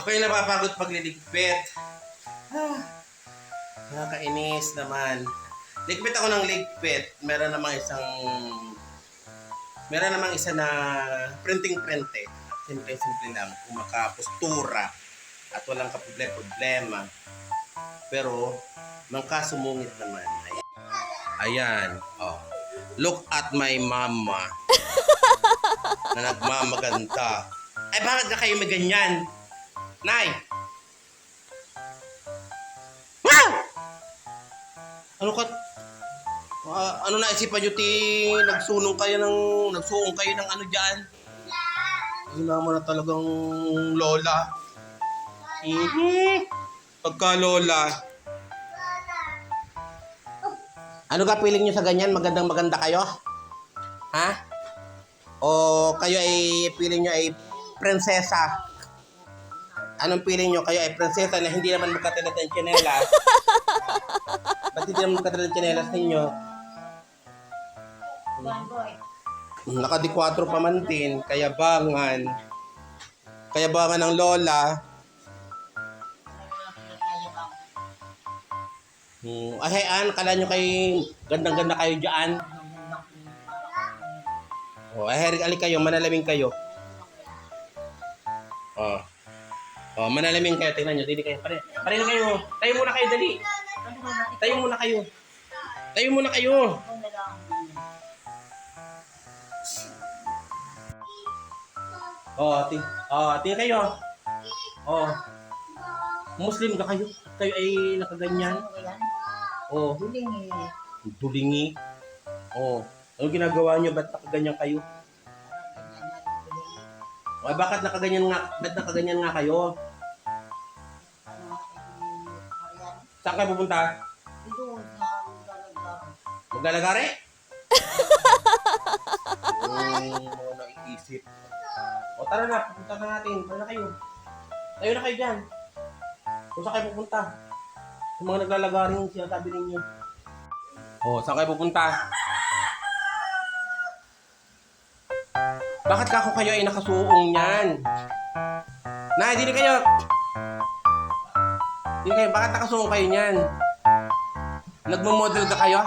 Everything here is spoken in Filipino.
Ako yung napapagod pagliligpit. Ah, nakakainis naman. Ligpit ako ng ligpit. Meron namang isang... Meron namang isa na printing-printe. Simple-simple lang. Kumakapustura. At walang kaproblema. Pero, mangkasumungit naman. Ayan. Ayan. Oh. Look at my mama. na nagmamaganda. Ay, bakit na kayo may ganyan? Nay! Wow! Ano ka? Ah, ano na isipan nyo, ti? Nagsunong kayo ng... Nagsuong kayo ng ano dyan? Hina mo na talagang lola. Mhm. Pagka lola. Ano ka feeling nyo sa ganyan? Magandang maganda kayo? Ha? O kayo ay feeling nyo ay prinsesa? Anong feeling nyo? Kayo ay prinsesa na hindi naman magkatulad ng tsinelas? Ba't hindi naman magkatulad ng tsinelas ninyo? Nakadi-4 pa man din, kaya bangan. Kaya bangan ng lola. Hmm. Ay, an, kala nyo kay gandang-ganda kayo dyan. Oh, ay, ali kayo, manalaming kayo. Oh. Oh, manalaming kayo, tingnan nyo, dili kayo. Pare, pare na kayo. Tayo muna kayo, dali. Tayo muna kayo. Tayo muna kayo. Oh, ting, oh, tingnan kayo. Oh. Muslim ka kayo? Kayo ay nakaganyan? Oh, dulingi. Oh, ano ginagawa nyo? Ba't nakaganyan kayo? Ay, bakit nakaganyan nga? Ba't nakaganyan nga kayo? Saan kayo pupunta? Maglalagari? Hmm, mga naiisip. O tara na, pupunta na natin. Tara na kayo. Tayo na kayo dyan. Kung saan kayo pupunta? Sa mga naglalagaring sinasabi ninyo. O, saan kayo pupunta? Bakit kako kayo ay nakasuong niyan? Nay, dili kayo! Dili kayo, bakit nakasuong kayo niyan? Nagmo-model ka kayo?